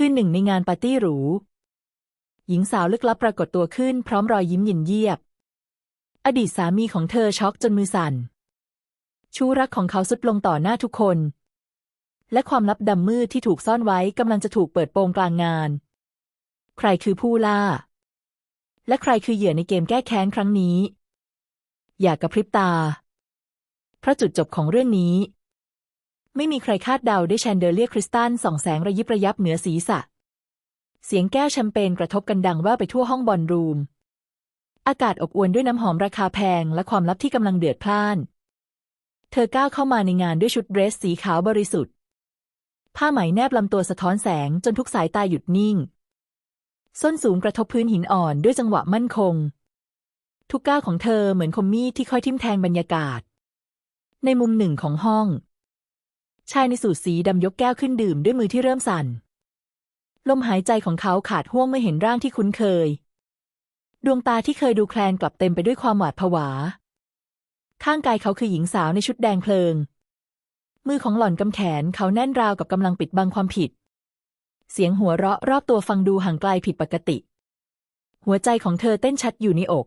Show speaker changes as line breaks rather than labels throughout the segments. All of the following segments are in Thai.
คืนหนึ่งในงานปาร์ตี้หรู หญิงสาวลึกลับปรากฏตัวขึ้นพร้อมรอยยิ้มเยินเยียบ อดีตสามีของเธอช็อกจนมือสั่น ชู้รักของเขาสุดลงต่อหน้าทุกคน และความลับดำมืดที่ถูกซ่อนไว้กำลังจะถูกเปิดโปงกลางงาน ใครคือผู้ล่า และใครคือเหยื่อในเกมแก้แค้นครั้งนี้ อย่ากระพริบตา เพราะจุดจบของเรื่องนี้ ไม่มีใครคาดเดาได้แชนเดอเลียคริสตัลส่องแสงระยิบระยับเหนือศีรษะ เสียงแก้วแชมเปญกระทบกันดังว่าไปทั่วห้องบอลรูม อากาศอบอวลด้วยน้ำหอมราคาแพงและความลับที่กำลังเดือดพล่าน เธอก้าวเข้ามาในงานด้วยชุดเดรสสีขาวบริสุทธิ์ ผ้าไหมแนบลำตัวสะท้อนแสงจนทุกสายตาหยุดนิ่ง ส้นสูงกระทบพื้นหินอ่อนด้วยจังหวะมั่นคง ทุกก้าวของเธอเหมือนคมมีดที่ค่อยทิ่มแทงบรรยากาศ ในมุมหนึ่งของห้อง ชายในสูทสีดำยกแก้วขึ้นดื่มด้วยมือที่เริ่มสั่น ลมหายใจของเขาขาดห่วงเมื่อเห็นร่างที่คุ้นเคย ดวงตาที่เคยดูแคลนกลับเต็มไปด้วยความหวาดผวา ข้างกายเขาคือหญิงสาวในชุดแดงเพลิง มือของหล่อนกำแขนเขาแน่นราวกับกำลังปิดบังความผิด เสียงหัวเราะรอบตัวฟังดูห่างไกลผิดปกติ หัวใจของเธอเต้นชัดอยู่ในอก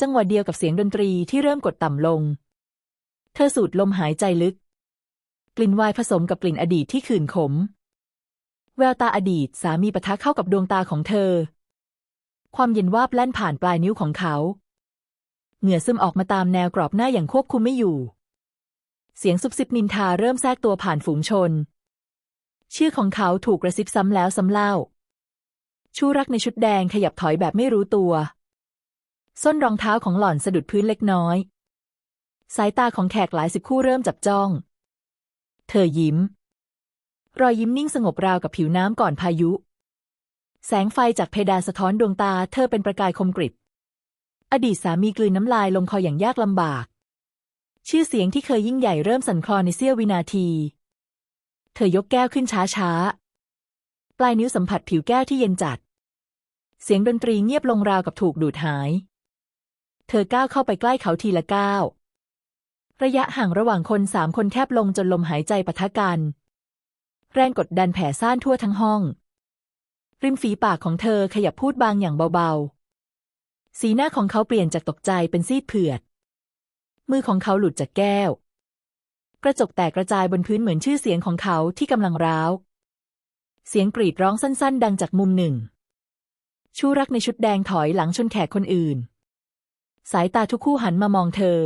จังหวะเดียวกับเสียงดนตรีที่เริ่มกดต่ำลง เธอสูดลมหายใจลึก กลิ่นวน์ผสมกับกลิ่นอดีตที่ขื่นขม แววตาอดีตสามีปะทะเข้ากับดวงตาของเธอ ความเย็นวาบแล่นผ่านปลายนิ้วของเขา เหงื่อซึมออกมาตามแนวกรอบหน้าอย่างควบคุมไม่อยู่ เสียงซุบซิบนินทาเริ่มแทรกตัวผ่านฝูงชน ชื่อของเขาถูกกระซิบซ้ำแล้วซ้ำเล่า ชูรักในชุดแดงขยับถอยแบบไม่รู้ตัว ส้นรองเท้าของหล่อนสะดุดพื้นเล็กน้อย สายตาของแขกหลายสิบคู่เริ่มจับจ้อง เธอยิ้ม รอยยิ้มนิ่งสงบราวกับผิวน้ำก่อนพายุ แสงไฟจากเพดานสะท้อนดวงตา เธอเป็นประกายคมกริบ อดีตสามีกลืนน้ำลายลงคออย่างยากลำบาก ชื่อเสียงที่เคยยิ่งใหญ่เริ่มสั่นคลอนในเสี้ยววินาที เธอยกแก้วขึ้นช้าๆปลายนิ้วสัมผัสผิวแก้วที่เย็นจัด เสียงดนตรีเงียบลงราวกับถูกดูดหาย เธอก้าวเข้าไปใกล้เขาทีละก้าว ระยะห่างระหว่างคนสามคนแคบลงจนลมหายใจปะทะกัน แรงกดดันแผ่ซ่านทั่วทั้งห้อง ริมฝีปากของเธอขยับพูดบางอย่างเบาๆ สีหน้าของเขาเปลี่ยนจากตกใจเป็นซีดเผือด มือของเขาหลุดจากแก้ว กระจกแตกกระจายบนพื้นเหมือนชื่อเสียงของเขาที่กำลังร้าว เสียงกรีดร้องสั้น ๆ ดังจากมุมหนึ่ง ชูรักในชุดแดงถอยหลังชนแขกคนอื่น สายตาทุกคู่หันมามองเธอ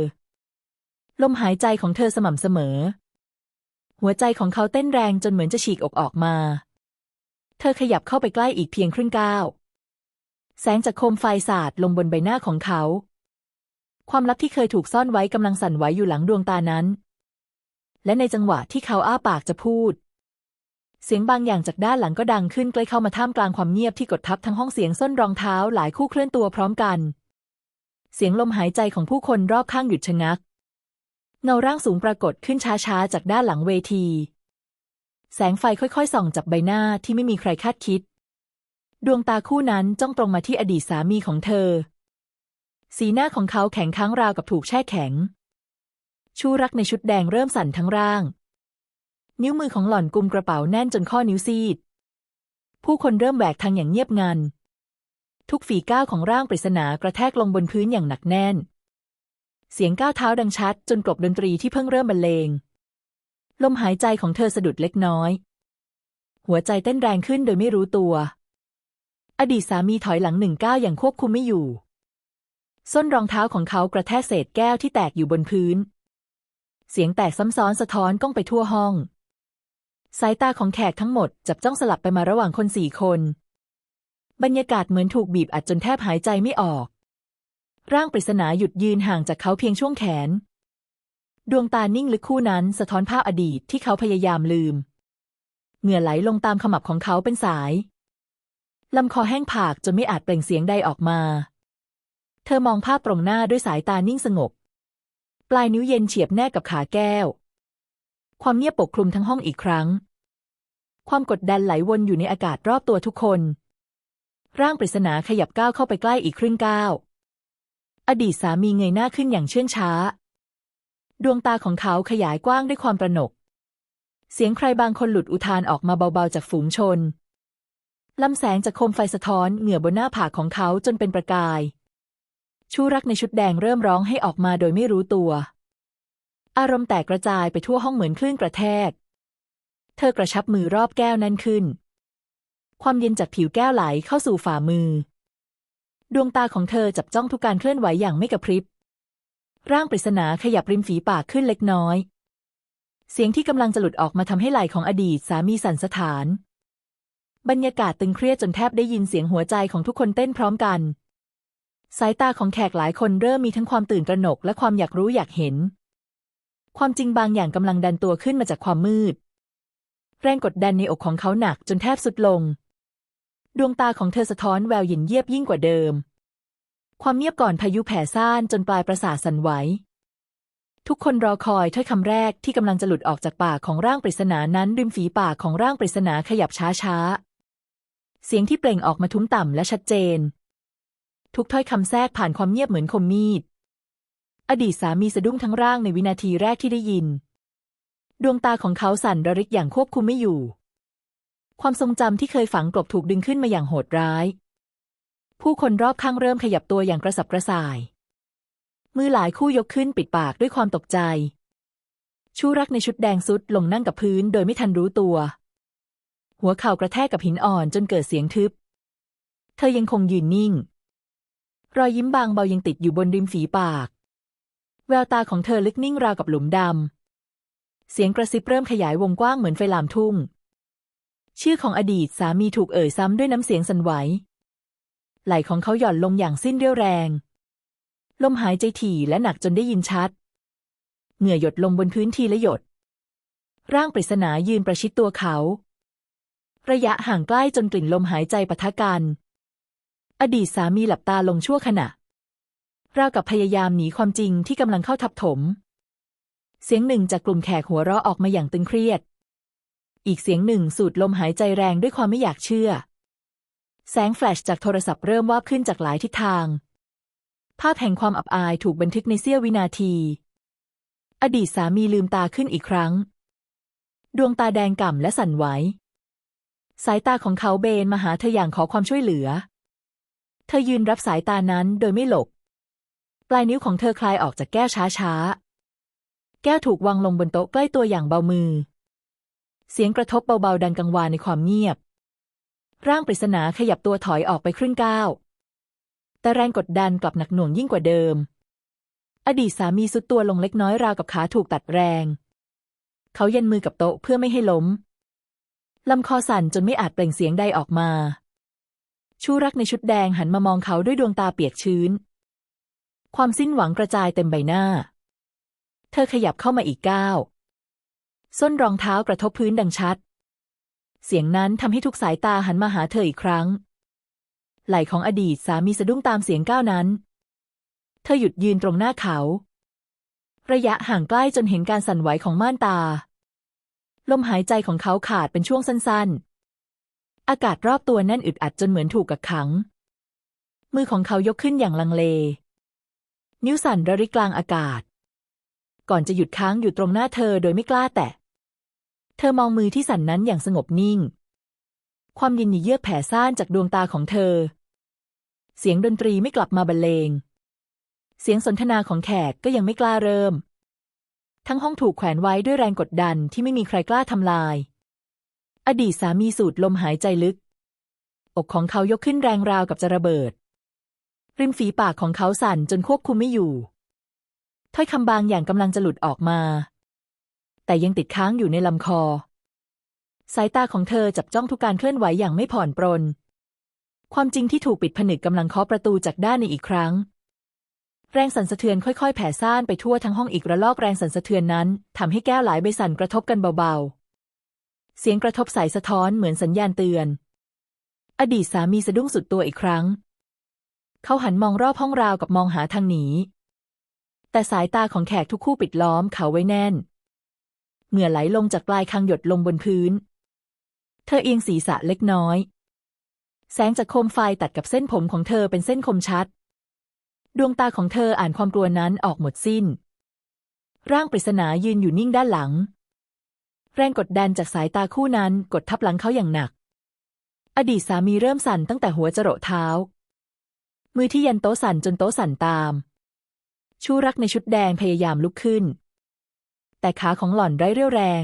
ลมหายใจของเธอสม่ำเสมอ หัวใจของเขาเต้นแรงจนเหมือนจะฉีกอกออกมา เธอขยับเข้าไปใกล้อีกเพียงครึ่งก้าว แสงจากโคมไฟสาดลงบนใบหน้าของเขา ความลับที่เคยถูกซ่อนไว้กำลังสั่นไหวอยู่หลังดวงตานั้น และในจังหวะที่เขาอ้าปากจะพูด เสียงบางอย่างจากด้านหลังก็ดังขึ้นใกล้เข้ามาท่ามกลางความเงียบที่กดทับทั้งห้องเสียงส้นรองเท้าหลายคู่เคลื่อนตัวพร้อมกัน เสียงลมหายใจของผู้คนรอบข้างหยุดชะงัก เงาร่างสูงปรากฏขึ้นช้าๆ จากด้านหลังเวที แสงไฟค่อยๆ ส่องจากใบหน้าที่ไม่มีใครคาดคิด ดวงตาคู่นั้นจ้องตรงมาที่อดีตสามีของเธอ สีหน้าของเขาแข็งค้างราวกับถูกแช่แข็ง ชูรักในชุดแดงเริ่มสั่นทั้งร่าง นิ้วมือของหล่อนกุมกระเป๋าแน่นจนข้อนิ้วซีด ผู้คนเริ่มแหวกทางอย่างเงียบงัน ทุกฝีก้าวของร่างปริศนากระแทกลงบนพื้นอย่างหนักแน่น เสียงก้าวเท้าดังชัด จนกลบดนตรีที่เพิ่งเริ่มบรรเลง ลมหายใจของเธอสะดุดเล็กน้อย หัวใจเต้นแรงขึ้นโดยไม่รู้ตัว อดีตสามีถอยหลังหนึ่งก้าวอย่างควบคุมไม่อยู่ ส้นรองเท้าของเขากระแทกเศษแก้วที่แตกอยู่บนพื้น เสียงแตกซ้ำซ้อนสะท้อนก้องไปทั่วห้อง สายตาของแขกทั้งหมดจับจ้องสลับไปมาระหว่างคนสี่คน บรรยากาศเหมือนถูกบีบอัดจนแทบหายใจไม่ออก ร่างปริศนาหยุดยืนห่างจากเขาเพียงช่วงแขน ดวงตานิ่งลึกคู่นั้นสะท้อนภาพอดีตที่เขาพยายามลืม เหงื่อไหลลงตามขมับของเขาเป็นสาย ลำคอแห้งผากจนไม่อาจเปล่งเสียงใดออกมา เธอมองภาพตรงหน้าด้วยสายตานิ่งสงบ ปลายนิ้วเย็นเฉียบแนบกับขาแก้ว ความเงียบปกคลุมทั้งห้องอีกครั้ง ความกดดันไหลวนอยู่ในอากาศรอบตัวทุกคน ร่างปริศนาขยับก้าวเข้าไปใกล้อีกครึ่งก้าว อดีตสามีเงยหน้าขึ้นอย่างเชื่องช้า ดวงตาของเขาขยายกว้างด้วยความประหนก เสียงใครบางคนหลุดอุทานออกมาเบาๆจากฝูงชนลำแสงจากโคมไฟสะท้อนเหงื่อบนหน้าผากของเขาจนเป็นประกาย ชูรักในชุดแดงเริ่มร้องให้ออกมาโดยไม่รู้ตัว อารมณ์แตกกระจายไปทั่วห้องเหมือนคลื่นกระแทก เธอกระชับมือรอบแก้วนั้นขึ้น ความเย็นจากผิวแก้วไหลเข้าสู่ฝ่ามือ ดวงตาของเธอจับจ้องทุกการเคลื่อนไหวอย่างไม่กระพริบ ร่างปริศนาขยับริมฝีปากขึ้นเล็กน้อย เสียงที่กำลังจะหลุดออกมาทำให้ไหล่ของอดีตสามีสั่นสะท้าน บรรยากาศตึงเครียดจนแทบได้ยินเสียงหัวใจของทุกคนเต้นพร้อมกัน สายตาของแขกหลายคนเริ่มมีทั้งความตื่นตระหนกและความอยากรู้อยากเห็น ความจริงบางอย่างกำลังดันตัวขึ้นมาจากความมืด แรงกดดันในอกของเขาหนักจนแทบสุดลง ดวงตาของเธอสะท้อนแววหยินเยียบยิ่งกว่าเดิม ความเงียบก่อนพายุแผ่ซ่านจนปลายประสาทสั่นไหว ทุกคนรอคอยถ้อยคำแรกที่กำลังจะหลุดออกจากปากของร่างปริศนานั้นริมฝีปากของร่างปริศนาขยับช้าๆ เสียงที่เปล่งออกมาทุ้มต่ำและชัดเจน ทุกถ้อยคำแทรกผ่านความเงียบเหมือนคมมีด อดีตสามีสะดุ้งทั้งร่างในวินาทีแรกที่ได้ยิน ดวงตาของเขาสั่นระริกอย่างควบคุมไม่อยู่ ความทรงจำที่เคยฝังกลบถูกดึงขึ้นมาอย่างโหดร้าย ผู้คนรอบข้างเริ่มขยับตัวอย่างกระสับกระส่าย มือหลายคู่ยกขึ้นปิดปากด้วยความตกใจ ชูรักในชุดแดงสุดลงนั่งกับพื้นโดยไม่ทันรู้ตัว หัวเข่ากระแทกกับหินอ่อนจนเกิดเสียงทึบ เธอยังคงยืนนิ่ง รอยยิ้มบางเบายังติดอยู่บนริมฝีปาก แววตาของเธอลึกนิ่งราวกับหลุมดำเสียงกระซิบเริ่มขยายวงกว้างเหมือนไฟลามทุ่ง ชื่อของอดีตสามีถูกเอ่ยซ้ำด้วยน้ำเสียงสั่นไหว ไหล่ของเขาหย่อนลงอย่างสิ้นเรี่ยวแรง ลมหายใจถี่และหนักจนได้ยินชัด เหงื่อหยดลงบนพื้นทีละหยด ร่างปริศนายืนประชิดตัวเขา ระยะห่างใกล้จนกลิ่นลมหายใจปะทะกัน อดีตสามีหลับตาลงชั่วขณะราวกับพยายามหนีความจริงที่กำลังเข้าทับถม เสียงหนึ่งจากกลุ่มแขกหัวเราะออกมาอย่างตึงเครียด อีกเสียงหนึ่งสูดลมหายใจแรงด้วยความไม่อยากเชื่อ แสงแฟลชจากโทรศัพท์เริ่มวาบขึ้นจากหลายทิศทาง ภาพแห่งความอับอายถูกบันทึกในเสี้ยววินาที อดีตสามีลืมตาขึ้นอีกครั้ง ดวงตาแดงก่ำและสั่นไหว สายตาของเขาเบนมาหาเธออย่างขอความช่วยเหลือ เธอยืนรับสายตานั้นโดยไม่หลบ ปลายนิ้วของเธอคลายออกจากแก้วช้าๆ แก้วถูกวางลงบนโต๊ะใกล้ตัวอย่างเบามือ เสียงกระทบเบาๆดังกังวานในความเงียบ ร่างปริศนาขยับตัวถอยออกไปครึ่งก้าว แต่แรงกดดันกลับหนักหน่วงยิ่งกว่าเดิม อดีตสามีสุดตัวลงเล็กน้อยราวกับขาถูกตัดแรง เขายันมือกับโต๊ะเพื่อไม่ให้ล้ม ลำคอสั่นจนไม่อาจเปล่งเสียงใดออกมา ชูรักในชุดแดงหันมามองเขาด้วยดวงตาเปียกชื้น ความสิ้นหวังกระจายเต็มใบหน้า เธอขยับเข้ามาอีกก้าว ส้นรองเท้ากระทบพื้นดังชัด เสียงนั้นทำให้ทุกสายตาหันมาหาเธออีกครั้ง ไหล่ของอดีตสามีสะดุ้งตามเสียงก้าวนั้น เธอหยุดยืนตรงหน้าเขา ระยะห่างใกล้จนเห็นการสั่นไหวของม่านตา ลมหายใจของเขาขาดเป็นช่วงสั้น ๆ อากาศรอบตัวแน่นอึดอัดจนเหมือนถูกกักขัง มือของเขายกขึ้นอย่างลังเล นิ้วสั่นระริกกลางอากาศ ก่อนจะหยุดค้างอยู่ตรงหน้าเธอโดยไม่กล้าแตะ เธอมองมือที่สั่นนั้นอย่างสงบนิ่ง ความยินดีเยือกแผ่ซ่านจากดวงตาของเธอ เสียงดนตรีไม่กลับมาบรรเลง เสียงสนทนาของแขกก็ยังไม่กล้าเริ่ม ทั้งห้องถูกแขวนไว้ด้วยแรงกดดันที่ไม่มีใครกล้าทำลาย อดีตสามีสูดลมหายใจลึก อกของเขายกขึ้นแรงราวกับจะระเบิด ริมฝีปากของเขาสั่นจนควบคุมไม่อยู่ ถ้อยคำบางอย่างกำลังจะหลุดออกมา แต่ยังติดค้างอยู่ในลำคอ สายตาของเธอจับจ้องทุกการเคลื่อนไหวอย่างไม่ผ่อนปรน ความจริงที่ถูกปิดผนึกกำลังเคาะประตูจากด้านในอีกครั้ง แรงสั่นสะเทือนค่อยๆ แผ่ซ่านไปทั่วทั้งห้องอีกระลอกแรงสั่นสะเทือนนั้นทำให้แก้วหลายใบสั่นกระทบกันเบาๆ เสียงกระทบสายสะท้อนเหมือนสัญญาณเตือน อดีตสามีสะดุ้งสุดตัวอีกครั้ง เขาหันมองรอบห้องราวกับมองหาทางหนี แต่สายตาของแขกทุกคู่ปิดล้อมเขาไว้แน่น เหงื่อไหลลงจากปลายคางหยดลงบนพื้น เธอเอียงศีรษะเล็กน้อย แสงจากโคมไฟตัดกับเส้นผมของเธอเป็นเส้นคมชัด ดวงตาของเธออ่านความกลัวนั้นออกหมดสิ้น ร่างปริศนายืนอยู่นิ่งด้านหลัง แรงกดดันจากสายตาคู่นั้นกดทับหลังเขาอย่างหนัก อดีตสามีเริ่มสั่นตั้งแต่หัวจรดเท้า มือที่ยันโต๊ะสั่นจนโต๊ะสั่นตาม ชูรักในชุดแดงพยายามลุกขึ้น แต่ขาของหล่อนไร้เรี่ยวแรง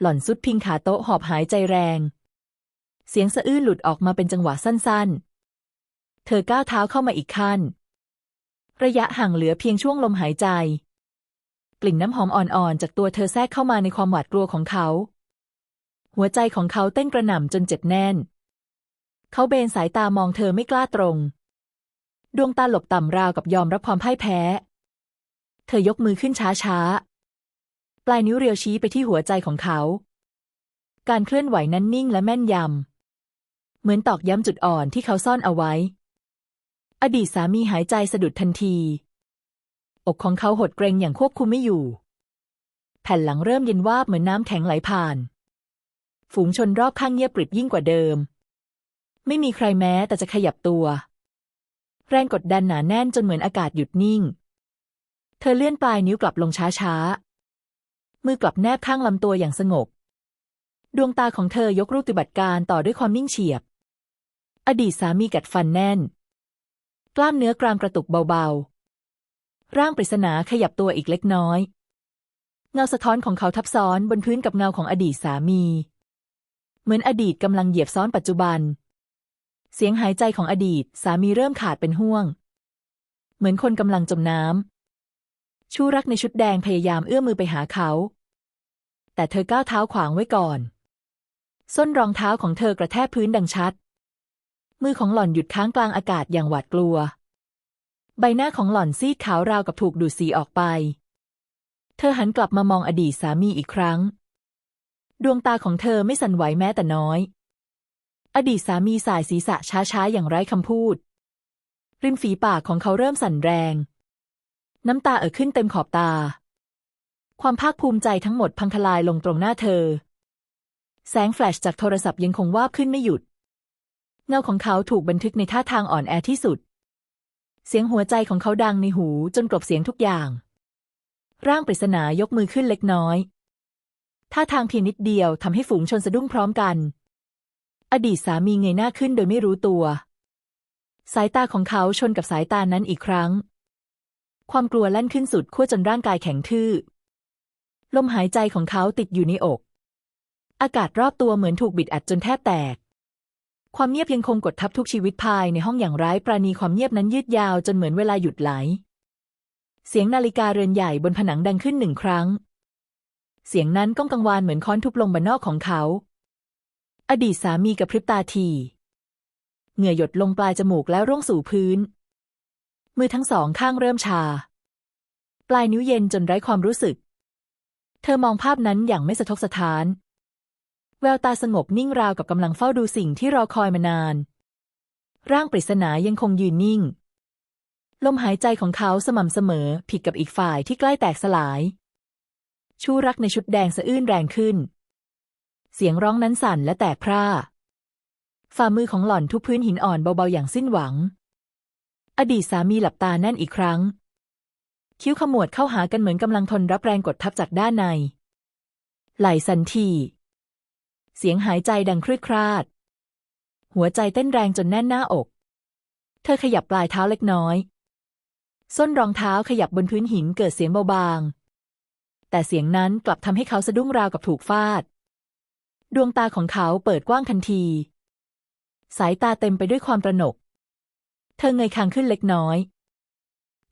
หล่อนสุดพิงขาโต๊ะหอบหายใจแรง เสียงสะอื้นหลุดออกมาเป็นจังหวะสั้นๆ เธอก้าวเท้าเข้ามาอีกขั้น ระยะห่างเหลือเพียงช่วงลมหายใจ กลิ่นน้ำหอมอ่อนๆ จากตัวเธอแทรกเข้ามาในความหวาดกลัวของเขา หัวใจของเขาเต้นกระหน่ำจนเจ็บแน่น เขาเบนสายตามองเธอไม่กล้าตรง ดวงตาหลบต่ำราวกับยอมรับความพ่ายแพ้ เธอยกมือขึ้นช้าๆปลายนิ้วเรียวชี้ไปที่หัวใจของเขา การเคลื่อนไหวนั้นนิ่งและแม่นยำ เหมือนตอกย้ำจุดอ่อนที่เขาซ่อนเอาไว้ อดีตสามีหายใจสะดุดทันที อกของเขาหดเกรงอย่างควบคุมไม่อยู่ แผ่นหลังเริ่มเย็นวาบเหมือนน้ำแข็งไหลผ่าน ฝูงชนรอบข้างเงียบกริบยิ่งกว่าเดิม ไม่มีใครแม้แต่จะขยับตัว แรงกดดันหนาแน่นจนเหมือนอากาศหยุดนิ่ง เธอเลื่อนปลายนิ้วกลับลงช้าๆ มือกลับแนบข้างลำตัวอย่างสงบ ดวงตาของเธอยกรูปปฏิบัติการต่อด้วยความนิ่งเฉียบ อดีตสามีกัดฟันแน่น กล้ามเนื้อกรามกระตุกเบาๆ ร่างปริศนาขยับตัวอีกเล็กน้อย เงาสะท้อนของเขาทับซ้อนบนพื้นกับเงาของอดีตสามี เหมือนอดีตกำลังเหยียบซ้อนปัจจุบัน เสียงหายใจของอดีต สามีเริ่มขาดเป็นห่วง เหมือนคนกำลังจมน้ำ ชูรักในชุดแดงพยายามเอื้อมมือไปหาเขา แต่เธอก้าวเท้าขวางไว้ก่อน ส้นรองเท้าของเธอกระแทกพื้นดังชัด มือของหล่อนหยุดค้างกลางอากาศอย่างหวาดกลัว ใบหน้าของหล่อนซีดขาวราวกับถูกดูดสีออกไป เธอหันกลับมามองอดีตสามีอีกครั้ง ดวงตาของเธอไม่สั่นไหวแม้แต่น้อย อดีตสามีสายศีรษะช้าๆ อย่างไร้คำพูด ริมฝีปากของเขาเริ่มสั่นแรง น้ำตาเอ่อขึ้นเต็มขอบตา ความภาคภูมิใจทั้งหมดพังทลายลงตรงหน้าเธอ แสงแฟลชจากโทรศัพท์ยังคงวาบขึ้นไม่หยุด เงาของเขาถูกบันทึกในท่าทางอ่อนแอที่สุด เสียงหัวใจของเขาดังในหูจนกลบเสียงทุกอย่าง ร่างปริศนายกมือขึ้นเล็กน้อยท่าทางเพียงนิดเดียวทำให้ฝูงชนสะดุ้งพร้อมกัน อดีตสามีเงยหน้าขึ้นโดยไม่รู้ตัว สายตาของเขาชนกับสายตานั้นอีกครั้ง ความกลัวลั่นขึ้นสุดขั้วจนร่างกายแข็งทื่อ ลมหายใจของเขาติดอยู่ในอก อากาศรอบตัวเหมือนถูกบิดอัดจนแทบแตก ความเงียบยังคงกดทับทุกชีวิตภายในห้องอย่างร้ายปราณีความเงียบนั้นยืดยาวจนเหมือนเวลาหยุดไหล เสียงนาฬิกาเรือนใหญ่บนผนังดังขึ้นหนึ่งครั้ง เสียงนั้นก้องกังวานเหมือนค้อนทุบลงบนนอกของเขา อดีตสามีกับพริบตาทีเหงื่อหยดลงปลายจมูกแล้วร่วงสู่พื้น มือทั้งสองข้างเริ่มชา ปลายนิ้วเย็นจนไร้ความรู้สึก เธอมองภาพนั้นอย่างไม่สะทกสะท้าน แววตาสงบนิ่งราวกับกำลังเฝ้าดูสิ่งที่รอคอยมานาน ร่างปริศนายังคงยืนนิ่ง ลมหายใจของเขาสม่ำเสมอผิดกับอีกฝ่ายที่ใกล้แตกสลาย ชูรักในชุดแดงสะอื้นแรงขึ้น เสียงร้องนั้นสั่นและแตกพร่า ฝ่ามือของหล่อนทุบพื้นหินอ่อนเบาๆอย่างสิ้นหวัง อดีตสามีหลับตาแน่นอีกครั้ง คิ้วขมวดเข้าหากันเหมือนกำลังทนรับแรงกดทับจากด้านใน ไหลสันทีเสียงหายใจดังครืดคราด หัวใจเต้นแรงจนแน่นหน้าอก เธอขยับปลายเท้าเล็กน้อย ส้นรองเท้าขยับบนพื้นหินเกิดเสียงเบาบาง แต่เสียงนั้นกลับทำให้เขาสะดุ้งราวกับถูกฟาด ดวงตาของเขาเปิดกว้างทันที สายตาเต็มไปด้วยความตระหนก เธอเงยคางขึ้นเล็กน้อย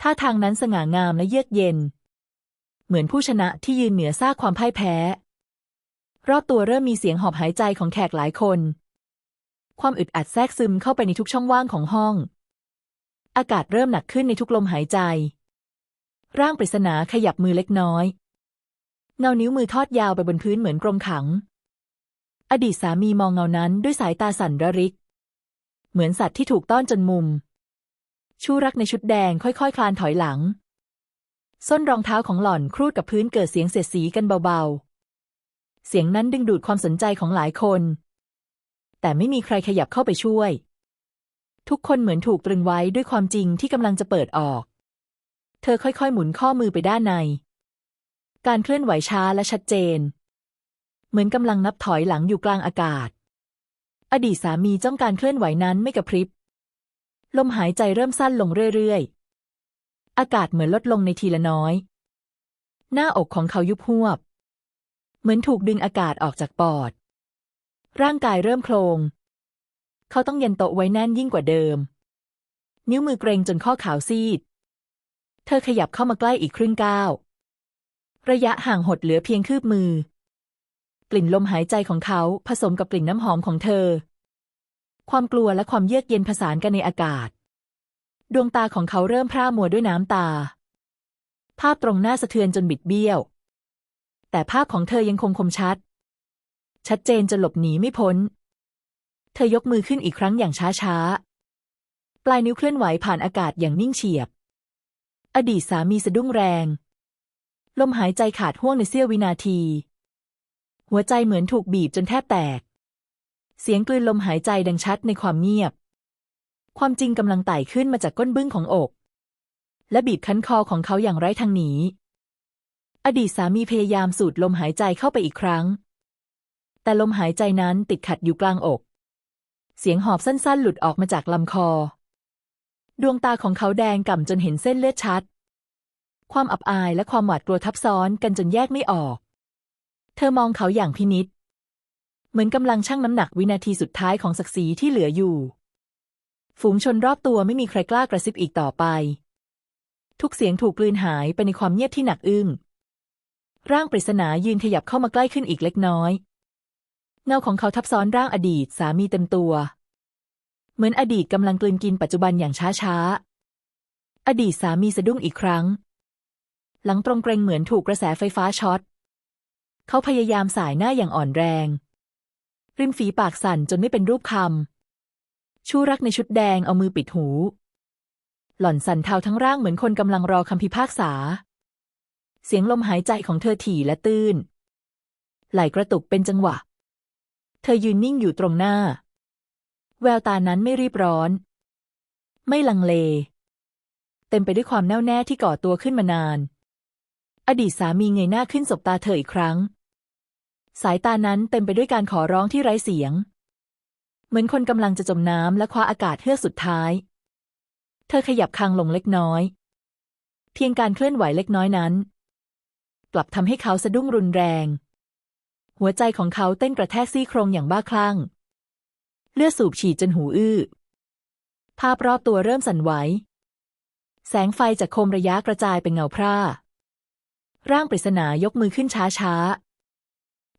ท่าทางนั้นสง่างามและเยือกเย็น เหมือนผู้ชนะที่ยืนเหนือซากความพ่ายแพ้ รอบตัวเริ่มมีเสียงหอบหายใจของแขกหลายคน ความอึดอัดแทรกซึมเข้าไปในทุกช่องว่างของห้อง อากาศเริ่มหนักขึ้นในทุกลมหายใจ ร่างปริศนาขยับมือเล็กน้อย เงานิ้วมือทอดยาวไปบนพื้นเหมือนกรงขัง อดีตสามีมองเงานั้นด้วยสายตาสั่นระริก เหมือนสัตว์ที่ถูกต้อนจนมุม ชูรักในชุดแดงค่อยๆคคลานถอยหลัง ส้นรองเท้าของหล่อนครูดกับพื้นเกิดเสียงเสียดสีกันเบาๆ เสียงนั้นดึงดูดความสนใจของหลายคน แต่ไม่มีใครขยับเข้าไปช่วย ทุกคนเหมือนถูกตรึงไว้ด้วยความจริงที่กำลังจะเปิดออก เธอค่อยๆ หมุนข้อมือไปด้านใน การเคลื่อนไหวช้าและชัดเจน เหมือนกำลังนับถอยหลังอยู่กลางอากาศ อดีตสามีจ้องการเคลื่อนไหวนั้นไม่กระพริบ ลมหายใจเริ่มสั้นลงเรื่อยๆ อากาศเหมือนลดลงในทีละน้อย หน้าอกของเขายุบหวบ เหมือนถูกดึงอากาศออกจากปอด ร่างกายเริ่มโคลง เขาต้องเย็นโตไว้แน่นยิ่งกว่าเดิม นิ้วมือเกรงจนข้อขาวซีด เธอขยับเข้ามาใกล้อีกครึ่งก้าว ระยะห่างหดเหลือเพียงคืบมือ กลิ่นลมหายใจของเขาผสมกับกลิ่นน้ำหอมของเธอ ความกลัวและความเยือกเย็นผสานกันในอากาศ ดวงตาของเขาเริ่มพร่ามัวด้วยน้ำตา ภาพตรงหน้าสะเทือนจนบิดเบี้ยว แต่ภาพของเธอยังคงคมชัด ชัดเจนจนหลบหนีไม่พ้น เธอยกมือขึ้นอีกครั้งอย่างช้าๆ ปลายนิ้วเคลื่อนไหวผ่านอากาศอย่างนิ่งเฉียบ อดีตสามีสะดุ้งแรง ลมหายใจขาดห่วงในเสี้ยววินาที หัวใจเหมือนถูกบีบจนแทบแตก เสียงกลืนลมหายใจดังชัดในความเงียบ ความจริงกำลังไต่ขึ้นมาจากก้นบึ้งของอก และบีบคั้นคอของเขาอย่างไร้ทางหนี อดีตสามีพยายามสูดลมหายใจเข้าไปอีกครั้ง แต่ลมหายใจนั้นติดขัดอยู่กลางอก เสียงหอบสั้นๆ หลุดออกมาจากลำคอ ดวงตาของเขาแดงก่ำจนเห็นเส้นเลือดชัด ความอับอายและความหวาดกลัวทับซ้อนกันจนแยกไม่ออก ธอมองเขาอย่างพินิษเหมือนกำลังชั่งน้ำหนักวินาทีสุดท้ายของศักดิ์ศรีที่เหลืออยู่ ฝูงชนรอบตัวไม่มีใครกล้ากระซิบอีกต่อไป ทุกเสียงถูกกลืนหายไปในความเงียบที่หนักอึ้ง ร่างปริศนายืนขยับเข้ามาใกล้ขึ้นอีกเล็กน้อย เงาของเขาทับซ้อนร่างอดีตสามีเต็มตัว เหมือนอดีตกำลังกลืนกินปัจจุบันอย่างช้าๆอดีตสามีสะดุ้งอีกครั้ง หลังตรงเกรงเหมือนถูกกระแสไฟฟ้าช็อต เขาพยายามสายหน้าอย่างอ่อนแรง ริมฝีปากสั่นจนไม่เป็นรูปคำ ชูรักในชุดแดงเอามือปิดหู หล่อนสั่นเทาทั้งร่างเหมือนคนกำลังรอคำพิพากษา เสียงลมหายใจของเธอถี่และตื้น ไหลกระตุกเป็นจังหวะ เธอยืนนิ่งอยู่ตรงหน้า แววตานั้นไม่รีบร้อน ไม่ลังเล เต็มไปด้วยความแน่วแน่ที่ก่อตัวขึ้นมานานอดีตสามีเงยหน้าขึ้นสบตาเธออีกครั้ง สายตานั้นเต็มไปด้วยการขอร้องที่ไร้เสียง เหมือนคนกำลังจะจมน้ำและคว้าอากาศเฮือกสุดท้าย เธอขยับคางลงเล็กน้อย เพียงการเคลื่อนไหวเล็กน้อยนั้น กลับทำให้เขาสะดุ้งรุนแรง หัวใจของเขาเต้นกระแทกซี่โครงอย่างบ้าคลั่ง เลือดสูบฉีดจนหูอื้อ ภาพรอบตัวเริ่มสั่นไหว แสงไฟจากโคมระยะกระจายเป็นเงาพร่าร่างปริศนายกมือขึ้นช้าๆ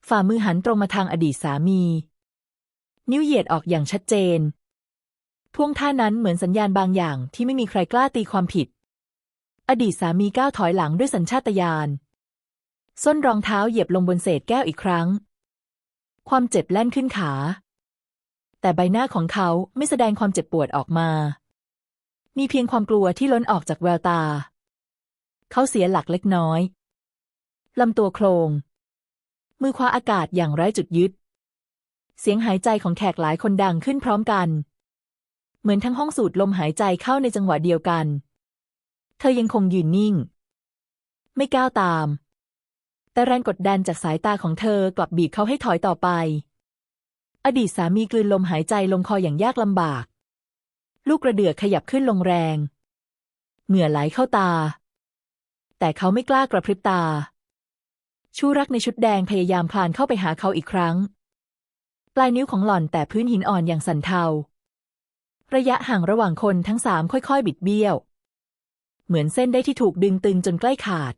ฝ่ามือหันตรงมาทางอดีตสามี นิ้วเหยียดออกอย่างชัดเจนท่วงท่านั้นเหมือนสัญญาณบางอย่างที่ไม่มีใครกล้าตีความผิด อดีตสามีก้าวถอยหลังด้วยสัญชาตญาณส้นรองเท้าเหยียบลงบนเศษแก้วอีกครั้ง ความเจ็บแล่นขึ้นขา แต่ใบหน้าของเขาไม่แสดงความเจ็บปวดออกมา มีเพียงความกลัวที่ล้นออกจากแววตา เขาเสียหลักเล็กน้อย ลำตัวโครง มือคว้าอากาศอย่างไร้จุดยึด เสียงหายใจของแขกหลายคนดังขึ้นพร้อมกัน เหมือนทั้งห้องสูดลมหายใจเข้าในจังหวะเดียวกัน เธอยังคงยืนนิ่ง ไม่ก้าวตาม แต่แรงกดดันจากสายตาของเธอกลับบีบเขาให้ถอยต่อไป อดีตสามีกลืนลมหายใจลงคออย่างยากลำบาก ลูกกระเดือกขยับขึ้นลงแรง เหงื่อไหลเข้าตา แต่เขาไม่กล้ากระพริบตา ชูรักในชุดแดงพยายามคลานเข้าไปหาเขาอีกครั้ง ปลายนิ้วของหล่อนแต่พื้นหินอ่อนอย่างสั่นเทา ระยะห่างระหว่างคนทั้งสามค่อยๆ บิดเบี้ยว เหมือนเส้นได้ที่ถูกดึงตึงจนใกล้ขาด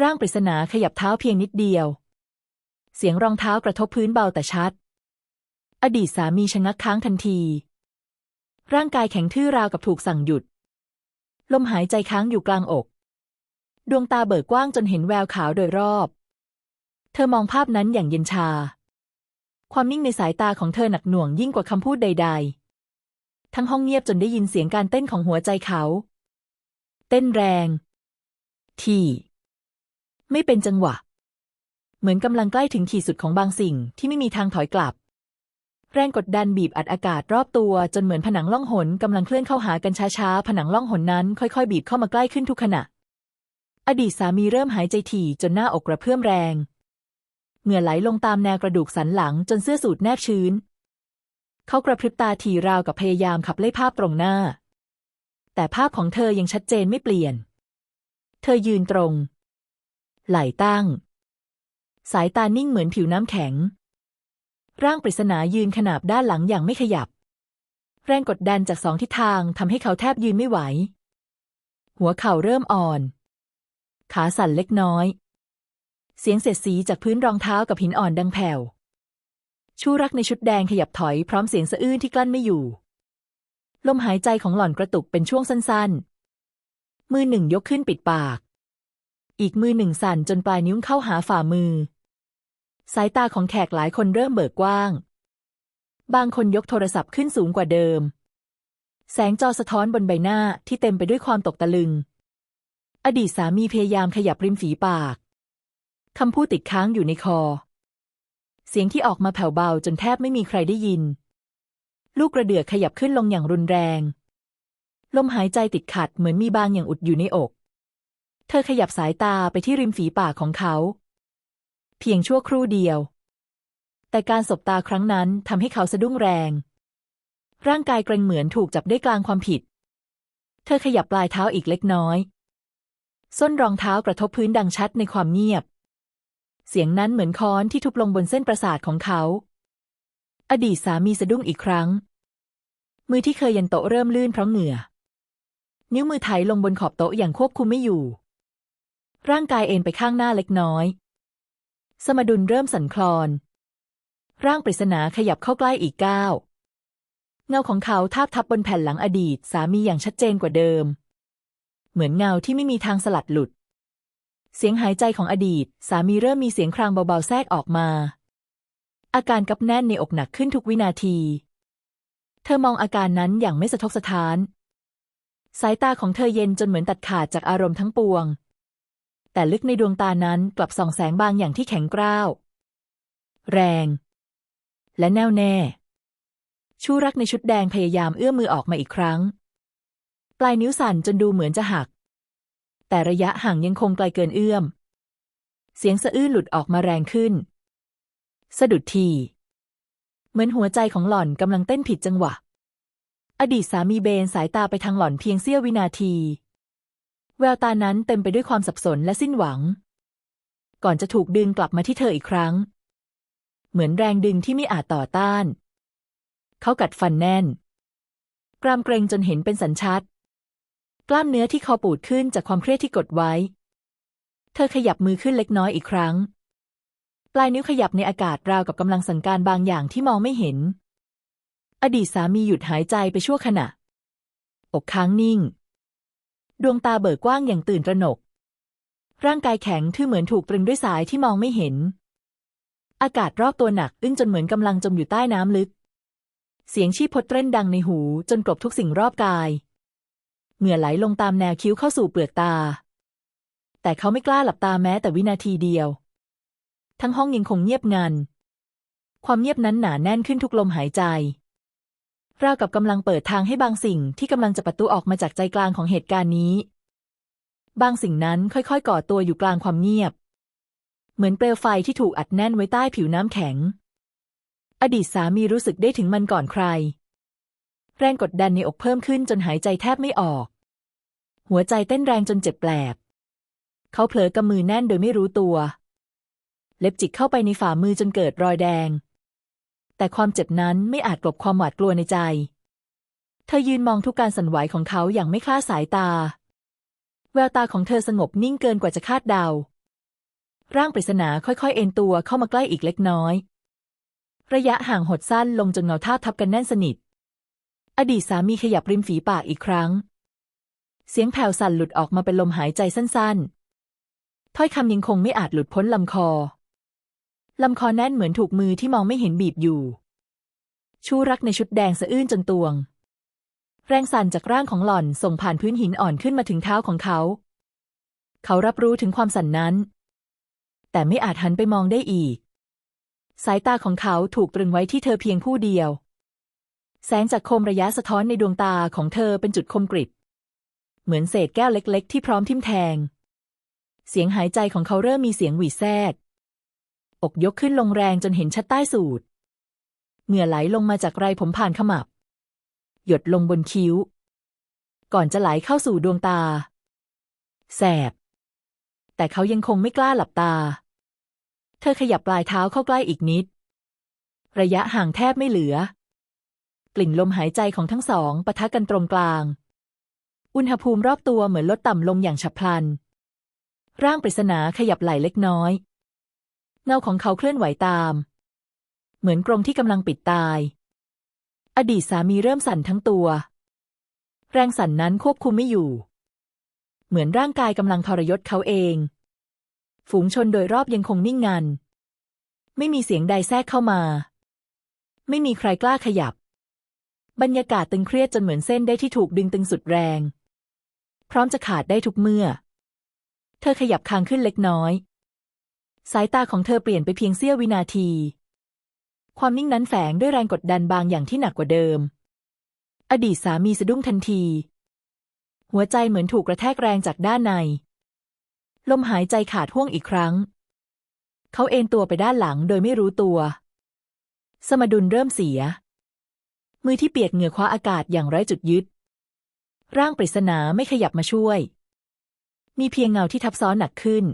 ร่างปริศนาขยับเท้าเพียงนิดเดียว เสียงรองเท้ากระทบพื้นเบาแต่ชัด อดีตสามีชะงักค้างทันที ร่างกายแข็งทื่อราวกับถูกสั่งหยุด ลมหายใจค้างอยู่กลางอก ดวงตาเบิกกว้างจนเห็นแววขาวโดยรอบ เธอมองภาพนั้นอย่างเย็นชา ความนิ่งในสายตาของเธอหนักหน่วงยิ่งกว่าคำพูดใด ๆ ทั้งห้องเงียบจนได้ยินเสียงการเต้นของหัวใจเขา เต้นแรง ที่ ไม่เป็นจังหวะ เหมือนกำลังใกล้ถึงขีดสุดของบางสิ่งที่ไม่มีทางถอยกลับ แรงกดดันบีบอัดอากาศรอบตัวจนเหมือนผนังล่องหนกำลังเคลื่อนเข้าหากันช้าๆ ผนังล่องหนนั้นค่อยๆ บีบเข้ามาใกล้ขึ้นทุกขณะ อดีตสามีเริ่มหายใจถี่จนหน้าอกกระเพื่อมแรง เหงื่อไหลลงตามแนวกระดูกสันหลังจนเสื้อสูทแนบชื้น เขากระพริบตาทีราวกับพยายามขับไล่ภาพตรงหน้า แต่ภาพของเธอยังชัดเจนไม่เปลี่ยน เธอยืนตรง ไหล่ตั้ง สายตานิ่งเหมือนผิวน้ำแข็ง ร่างปริศนายืนขนาบด้านหลังอย่างไม่ขยับ แรงกดดันจากสองทิศทางทำให้เขาแทบยืนไม่ไหว หัวเข่าเริ่มอ่อน ขาสั่นเล็กน้อย เสียงเศษสีจากพื้นรองเท้ากับหินอ่อนดังแผ่ว ชูรักในชุดแดงขยับถอยพร้อมเสียงสะอื้นที่กลั้นไม่อยู่ ลมหายใจของหล่อนกระตุกเป็นช่วงสั้นๆ มือหนึ่งยกขึ้นปิดปาก อีกมือหนึ่งสั่นจนปลายนิ้วเข้าหาฝ่ามือ สายตาของแขกหลายคนเริ่มเบิกกว้าง บางคนยกโทรศัพท์ขึ้นสูงกว่าเดิม แสงจอสะท้อนบนใบหน้าที่เต็มไปด้วยความตกตะลึง อดีตสามีพยายามขยับริมฝีปาก คำพูดติดค้างอยู่ในคอ เสียงที่ออกมาแผ่วเบาจนแทบไม่มีใครได้ยิน ลูกกระเดือกขยับขึ้นลงอย่างรุนแรง ลมหายใจติดขัดเหมือนมีบางอย่างอุดอยู่ในอก เธอขยับสายตาไปที่ริมฝีปากของเขา เพียงชั่วครู่เดียว แต่การสบตาครั้งนั้นทำให้เขาสะดุ้งแรง ร่างกายเกรงเหมือนถูกจับได้กลางความผิด เธอขยับปลายเท้าอีกเล็กน้อย ส้นรองเท้ากระทบพื้นดังชัดในความเงียบ เสียงนั้นเหมือนค้อนที่ทุบลงบนเส้นประสาทของเขา อดีตสามีสะดุ้งอีกครั้ง มือที่เคยยันโต๊ะเริ่มลื่นเพราะเหงื่อ นิ้วมือไถลงบนขอบโต๊ะอย่างควบคุมไม่อยู่ ร่างกายเอ็นไปข้างหน้าเล็กน้อย สมดุลเริ่มสั่นคลอน ร่างปริศนาขยับเข้าใกล้อีกก้าวเงาของเขาทาบทับบนแผ่นหลังอดีตสามีอย่างชัดเจนกว่าเดิม เหมือนเงาที่ไม่มีทางสลัดหลุด เสียงหายใจของอดีต สามีเริ่มมีเสียงครางเบาๆแทรกออกมา อาการกับแน่นในอกหนักขึ้นทุกวินาที เธอมองอาการนั้นอย่างไม่สะทกสะท้าน สายตาของเธอเย็นจนเหมือนตัดขาดจากอารมณ์ทั้งปวง แต่ลึกในดวงตานั้นกลับส่องแสงบางอย่างที่แข็งกร้าว แรง และแน่วแน่ ชูรักในชุดแดงพยายามเอื้อมมือออกมาอีกครั้ง ปลายนิ้วสั่นจนดูเหมือนจะหัก แต่ระยะห่างยังคงไกลเกินเอื้อม เสียงสะอื้นหลุดออกมาแรงขึ้น สะดุดที เหมือนหัวใจของหล่อนกำลังเต้นผิดจังหวะ อดีตสามีเบนสายตาไปทางหล่อนเพียงเสี้ยววินาที แววตานั้นเต็มไปด้วยความสับสนและสิ้นหวัง ก่อนจะถูกดึงกลับมาที่เธออีกครั้ง เหมือนแรงดึงที่ไม่อาจต่อต้าน เขากัดฟันแน่นกรามเกรงจนเห็นเป็นสันชัด กล้ามเนื้อที่คอปูดขึ้นจากความเครียดที่กดไว้ เธอขยับมือขึ้นเล็กน้อยอีกครั้ง ปลายนิ้วขยับในอากาศราวกับกำลังสั่งการบางอย่างที่มองไม่เห็น อดีตสามีหยุดหายใจไปชั่วขณะ อกค้างนิ่ง ดวงตาเบิกกว้างอย่างตื่นตระหนก ร่างกายแข็งทื่อเหมือนถูกตรึงด้วยสายที่มองไม่เห็น อากาศรอบตัวหนักอึ้งจนเหมือนกำลังจมอยู่ใต้น้ำลึก เสียงชีพพดเต้นดังในหูจนกลบทุกสิ่งรอบกาย เหงื่อไหลลงตามแนวคิ้วเข้าสู่เปลือกตา แต่เขาไม่กล้าหลับตาแม้แต่วินาทีเดียว ทั้งห้องยังคงเงียบงัน ความเงียบนั้นหนาแน่นขึ้นทุกลมหายใจ ราวกับกำลังเปิดทางให้บางสิ่งที่กำลังจะประตูออกมาจากใจกลางของเหตุการณ์นี้ บางสิ่งนั้นค่อยๆก่อตัวอยู่กลางความเงียบ เหมือนเปลวไฟที่ถูกอัดแน่นไว้ใต้ผิวน้ำแข็ง อดีตสามีรู้สึกได้ถึงมันก่อนใคร แรงกดดันในอกเพิ่มขึ้นจนหายใจแทบไม่ออก หัวใจเต้นแรงจนเจ็บแปลบ เขาเผลอกำมือแน่นโดยไม่รู้ตัว เล็บจิกเข้าไปในฝ่ามือจนเกิดรอยแดง แต่ความเจ็บนั้นไม่อาจกลบความหวาดกลัวในใจ เธอยืนมองทุกการสั่นไหวของเขาอย่างไม่คลาดสายตา แววตาของเธอสงบนิ่งเกินกว่าจะคาดเดา ร่างปริศนาค่อยๆ เอ็นตัวเข้ามาใกล้อีกเล็กน้อย ระยะห่างหดสั้นลงจนเงาท่าทับกันแน่นสนิท อดีตสามีขยับริมฝีปากอีกครั้ง เสียงแผ่วสั่นหลุดออกมาเป็นลมหายใจสั้นๆ ถ้อยคำยังคงไม่อาจหลุดพ้นลำคอ ลำคอแน่นเหมือนถูกมือที่มองไม่เห็นบีบอยู่ ชูรักในชุดแดงสะอื้นจนตวง แรงสั่นจากร่างของหล่อนส่งผ่านพื้นหินอ่อนขึ้นมาถึงเท้าของเขา เขารับรู้ถึงความสั่นนั้น แต่ไม่อาจหันไปมองได้อีก สายตาของเขาถูกตรึงไว้ที่เธอเพียงผู้เดียว แสงจากโคมระยะสะท้อนในดวงตาของเธอเป็นจุดคมกริบ เหมือนเศษแก้วเล็ก ๆ ที่พร้อมทิ่มแทง เสียงหายใจของเขาเริ่มมีเสียงหวีดแซดอกยกขึ้นลงแรงจนเห็นชัดใต้สูดเหงื่อไหลลงมาจากไรผมผ่านขมับ หยดลงบนคิ้ว ก่อนจะไหลเข้าสู่ดวงตา แสบ แต่เขายังคงไม่กล้าหลับตา เธอขยับปลายเท้าเข้าใกล้อีกนิด ระยะห่างแทบไม่เหลือ กลิ่นลมหายใจของทั้งสองปะทะกันตรงกลาง อุณหภูมิรอบตัวเหมือนลดต่ำลงอย่างฉับพลัน ร่างปริศนาขยับไหล่เล็กน้อย เงาของเขาเคลื่อนไหวตาม เหมือนกรงที่กำลังปิดตาย อดีตสามีเริ่มสั่นทั้งตัว แรงสั่นนั้นควบคุมไม่อยู่ เหมือนร่างกายกำลังทรยศเขาเอง ฝูงชนโดยรอบยังคงนิ่งงัน ไม่มีเสียงใดแทรกเข้ามา ไม่มีใครกล้าขยับ บรรยากาศตึงเครียดจนเหมือนเส้นได้ที่ถูกดึงตึงสุดแรง พร้อมจะขาดได้ทุกเมื่อ เธอขยับคางขึ้นเล็กน้อย สายตาของเธอเปลี่ยนไปเพียงเสี้ยววินาที ความนิ่งนั้นแฝงด้วยแรงกดดันบางอย่างที่หนักกว่าเดิม อดีตสามีสะดุ้งทันที หัวใจเหมือนถูกกระแทกแรงจากด้านใน ลมหายใจขาดห่วงอีกครั้ง เขาเอนตัวไปด้านหลังโดยไม่รู้ตัว สมดุลเริ่มเสีย มือที่เปียกเหงื่อคว้าอากาศอย่างไร้จุดยึด ร่างปริศนาไม่ขยับมาช่วย มีเพียงเงาที่ทับซ้อนหนักขึ้น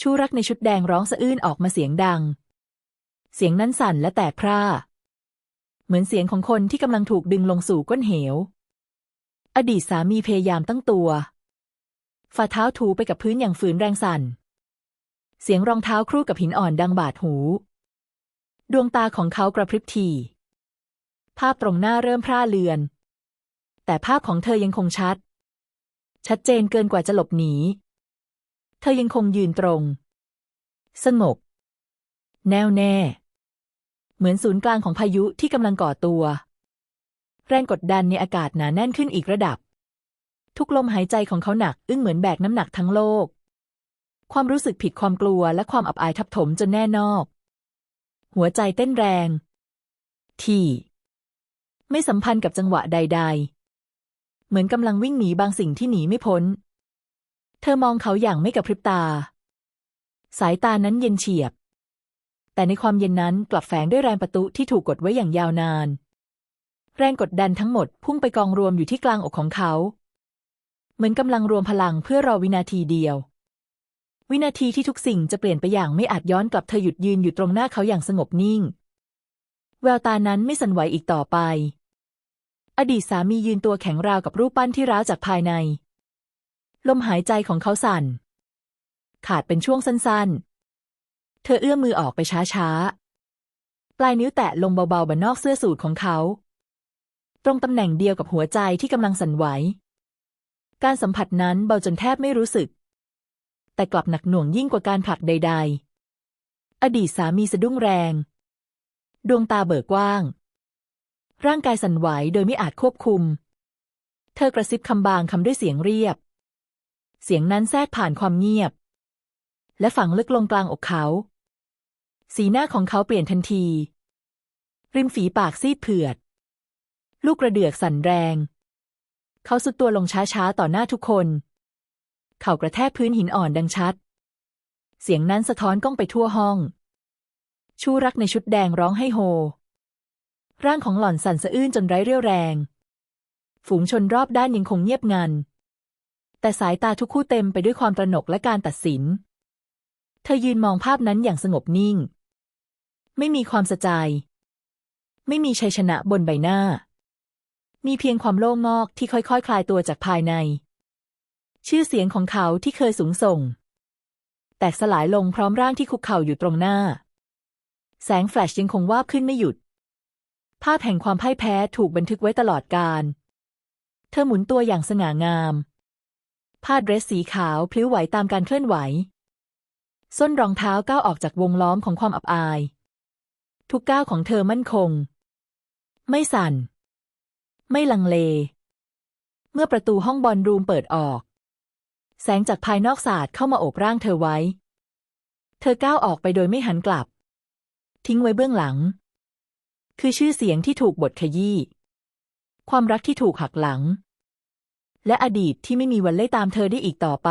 ชูรักในชุดแดงร้องสะอื้นออกมาเสียงดัง เสียงนั้นสั่นและแตกพร่า เหมือนเสียงของคนที่กำลังถูกดึงลงสู่ก้นเหว อดีตสามีพยายามตั้งตัว ฝ่าเท้าถูไปกับพื้นอย่างฝืนแรงสั่น เสียงรองเท้าครู่กับหินอ่อนดังบาดหู ดวงตาของเขากระพริบที ภาพตรงหน้าเริ่มพร่าเลือน แต่ภาพของเธอยังคงชัด ชัดเจนเกินกว่าจะหลบหนี เธอยังคงยืนตรง สงบ แน่วแน่ เหมือนศูนย์กลางของพายุที่กำลังก่อตัว แรงกดดันในอากาศหนาแน่นขึ้นอีกระดับ ทุกลมหายใจของเขาหนัก อึ้งเหมือนแบกน้ำหนักทั้งโลก ความรู้สึกผิดความกลัวและความอับอายทับถมจนแน่นอก หัวใจเต้นแรง ที่ ไม่สัมพันธ์กับจังหวะใด ๆ เหมือนกำลังวิ่งหนีบางสิ่งที่หนีไม่พ้น เธอมองเขาอย่างไม่กระพริบตา สายตานั้นเย็นเฉียบ แต่ในความเย็นนั้นกลับแฝงด้วยแรงประตุที่ถูกกดไว้อย่างยาวนาน แรงกดดันทั้งหมดพุ่งไปกองรวมอยู่ที่กลางอกของเขา เหมือนกำลังรวมพลังเพื่อรอวินาทีเดียววินาทีที่ทุกสิ่งจะเปลี่ยนไปอย่างไม่อาจย้อนกลับเธอหยุดยืนอยู่ตรงหน้าเขาอย่างสงบนิ่ง แววตานั้นไม่สั่นไหวอีกต่อไป อดีตสามียืนตัวแข็งราวกับรูปปั้นที่ร้าวจากภายใน ลมหายใจของเขาสั่น ขาดเป็นช่วงสั้นๆ เธอเอื้อมมือออกไปช้าๆ ปลายนิ้วแตะลงเบาๆบนนอกเสื้อสูทของเขา ตรงตำแหน่งเดียวกับหัวใจที่กำลังสั่นไหว การสัมผัสนั้นเบาจนแทบไม่รู้สึก แต่กลับหนักหน่วงยิ่งกว่าการผลักใด ๆ อดีตสามีสะดุ้งแรง ดวงตาเบิกกว้าง ร่างกายสั่นไหวโดยไม่อาจควบคุม เธอกระซิบคำบางคำด้วยเสียงเรียบ เสียงนั้นแทรกผ่านความเงียบ และฝังลึกลงกลางอกเขา สีหน้าของเขาเปลี่ยนทันที ริมฝีปากซีดเผือด ลูกกระเดือกสั่นแรง เขาสุดตัวลงช้าๆ ต่อหน้าทุกคน เข่ากระแทกพื้นหินอ่อนดังชัด เสียงนั้นสะท้อนก้องไปทั่วห้อง ชูรักในชุดแดงร้องให้โฮ ร่างของหล่อนสั่นสะอื้นจนไร้เรี่ยวแรง ฝูงชนรอบด้านยังคงเงียบงัน แต่สายตาทุกคู่เต็มไปด้วยความตระหนกและการตัดสิน เธอยืนมองภาพนั้นอย่างสงบนิ่ง ไม่มีความสะใจ ไม่มีชัยชนะบนใบหน้า มีเพียงความโล่งงอกที่ค่อยๆคคลายตัวจากภายใน ชื่อเสียงของเขาที่เคยสูงส่ง แตกสลายลงพร้อมร่างที่คุกเข่าอยู่ตรงหน้า แสงแฟลชยังคงวาบขึ้นไม่หยุด ภาพแห่งความพ่ายแพ้ถูกบันทึกไว้ตลอดกาลเธอหมุนตัวอย่างสง่างาม ผ้าเดรสสีขาวพลิ้วไหวตามการเคลื่อนไหว ส้นรองเท้าก้าวออกจากวงล้อมของความอับอาย ทุกก้าวของเธอมั่นคง ไม่สั่น ไม่ลังเล เมื่อประตูห้องบอลรูมเปิดออก แสงจากภายนอกสาดเข้ามาโอบร่างเธอไว้ เธอก้าวออกไปโดยไม่หันกลับ ทิ้งไว้เบื้องหลัง คือชื่อเสียงที่ถูกบทขยี้ ความรักที่ถูกหักหลัง และอดีตที่ไม่มีวันเล่ตามเธอได้อีกต่อไป